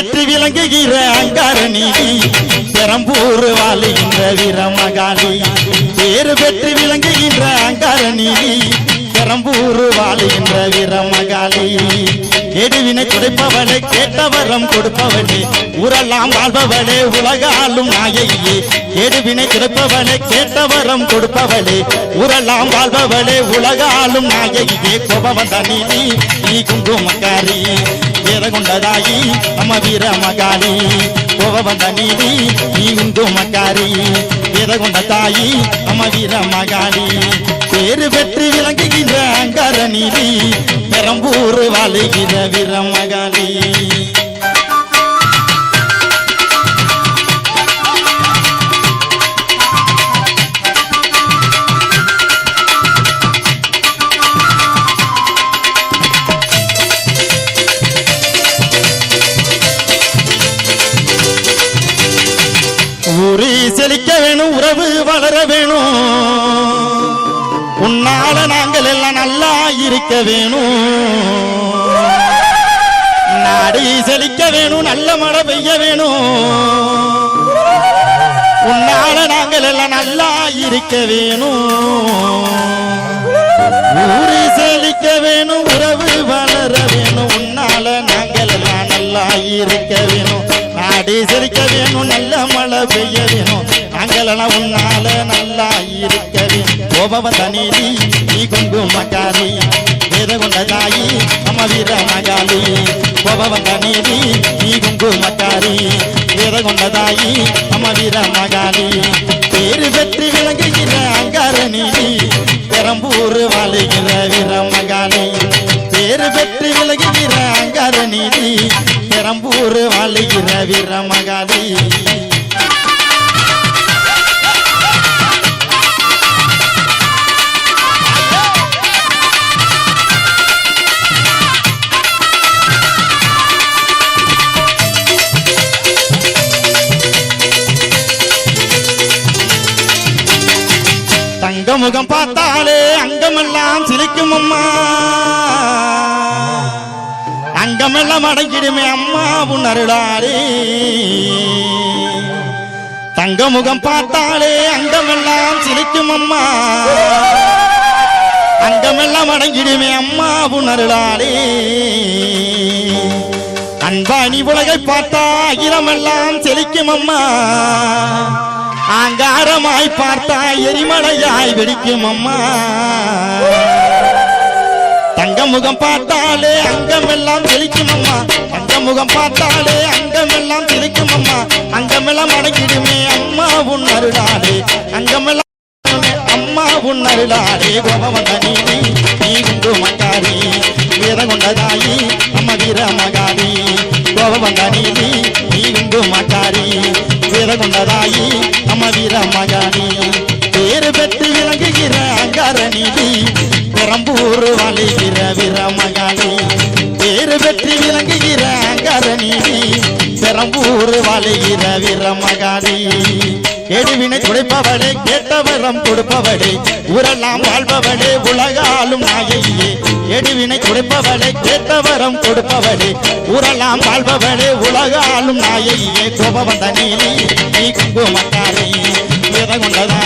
பெற்று விளங்குகிற அங்கார பெரம்பூர் வாழுகின்ற வீரமகாளி. பேரு பெற்று விளங்குகின்ற அங்கார பெரம்பூர் வாழுகின்ற வீரமகாளி. கெடுவினை துடைப்பவளே கேட்டவரம் கொடுப்பவளே ஊரெல்லாம் வாழ்பவளே உலகாலும் நாயையே கெடுவினை துடைப்பவளே கேட்டவரம் கொடுப்பவளே ஊரெல்லாம் வாழ்பவளே உலகாலும் நாயையே கோபவந்த நீ குங்குமக்காரி. வீரகுண்டதாயி நம்ம வீர போக வந்த நீதி நீ இந்து மக்காரி வீரகுண்ட தாயி நம்ம வீர மகாளி. பேரு பெற்று விளங்குகின்ற அங்கார நீதி பெரம்பூர் வாழுகிற வீர மகாளி. செழிக்க வேணும் உறவு வளர வேணும். உன்னால நாங்கள் எல்லாம் நல்லா இருக்க வேணும். நாடு செழிக்க வேணும் நல்ல மழை பெய்ய வேணும். உன்னால நாங்கள் எல்லாம் நல்லா இருக்க வேணும். ஊரு செழிக்க வேணும் உறவு வளர வேணும். உன்னால நாங்கள் எல்லாம் நல்லா இருக்க வேணும். நாடு செழிக்க வேணும் நல்ல மழை பெய்ய வேணும் நாங்களெல்லாம் உன்னால நல்லா இருக்க வேணும் கோபவந்த நீதி நீ குங்குமக்காரி வேத கொண்ட தாயி நம்ம வீர மகாலி. கோபவந்த நீதி நீ குங்குமக்காரி வேத கொண்ட தாயி நம்ம வீர மகாலி. பேரு பெற்று விளங்குகிற அங்கார நீதி பெரம்பூர் வாழுகிற வீர மகாலி. பேரு பெற்று விளங்குகிற அங்கார நீதி பெரம்பூர் வாழுகிற வீர மகாலி. தங்க முகம் பார்த்தாலே அங்கமெல்லாம் சிலிக்கும் அம்மா. அங்கமெல்லாம் அடங்கிடுமே அம்மா உன் அருளாரே தங்க முகம் பார்த்தாலே அங்கமெல்லாம் சிலிக்கும் அம்மா. அங்கமெல்லாம் அடங்கிடுமே அம்மா உன் அருளாரே அன்பாணி உலகை பார்த்தா அகிலமெல்லாம் செழிக்கும் அம்மா. ஆங்காரமாய் பார்த்தா எரிமலையாய் வெடிக்கும் அம்மா. தங்க முகம் பார்த்தாலே அங்கமெல்லாம் தெளிக்கும் அம்மா. தங்க முகம் பார்த்தாலே அங்கமெல்லாம் தெளிக்கும் அம்மா. அங்கமெல்லாம் அடங்கிடுமே அம்மா உன் அருளாலே. அங்கமெல்லாம் அம்மா உன் அருளாலே. கோபவந்தனி நீ குண்டு மக்காரி வீர கொண்டதாயி அம்மா வீர மகாரி கோபவந்தனி நீ குண்டு மக்காரி வீர கொண்டதாயி வீர மகாரி பேரு பெற்று விளங்குகிற அங்கார பெரம்பூர் வளைகிற வீர மகாரி பேரு பெற்று விளங்குகிற அங்கார பெரம்பூர் வளைகிற வீர மகாரி கேடுவினை துடைப்பவளே கேட்டவரம் கொடுப்பவளே உரெல்லாம் வாழ்பவளே உலகாலும் நாயகியே. எடுவினை துடைப்பவளே கேட்டவரம் கொடுப்பவளே உரெல்லாம் வாழ்பவளே உலகாலும் நாயகியே. கோபவந்த நீலி நீ குங்குமத்த வீர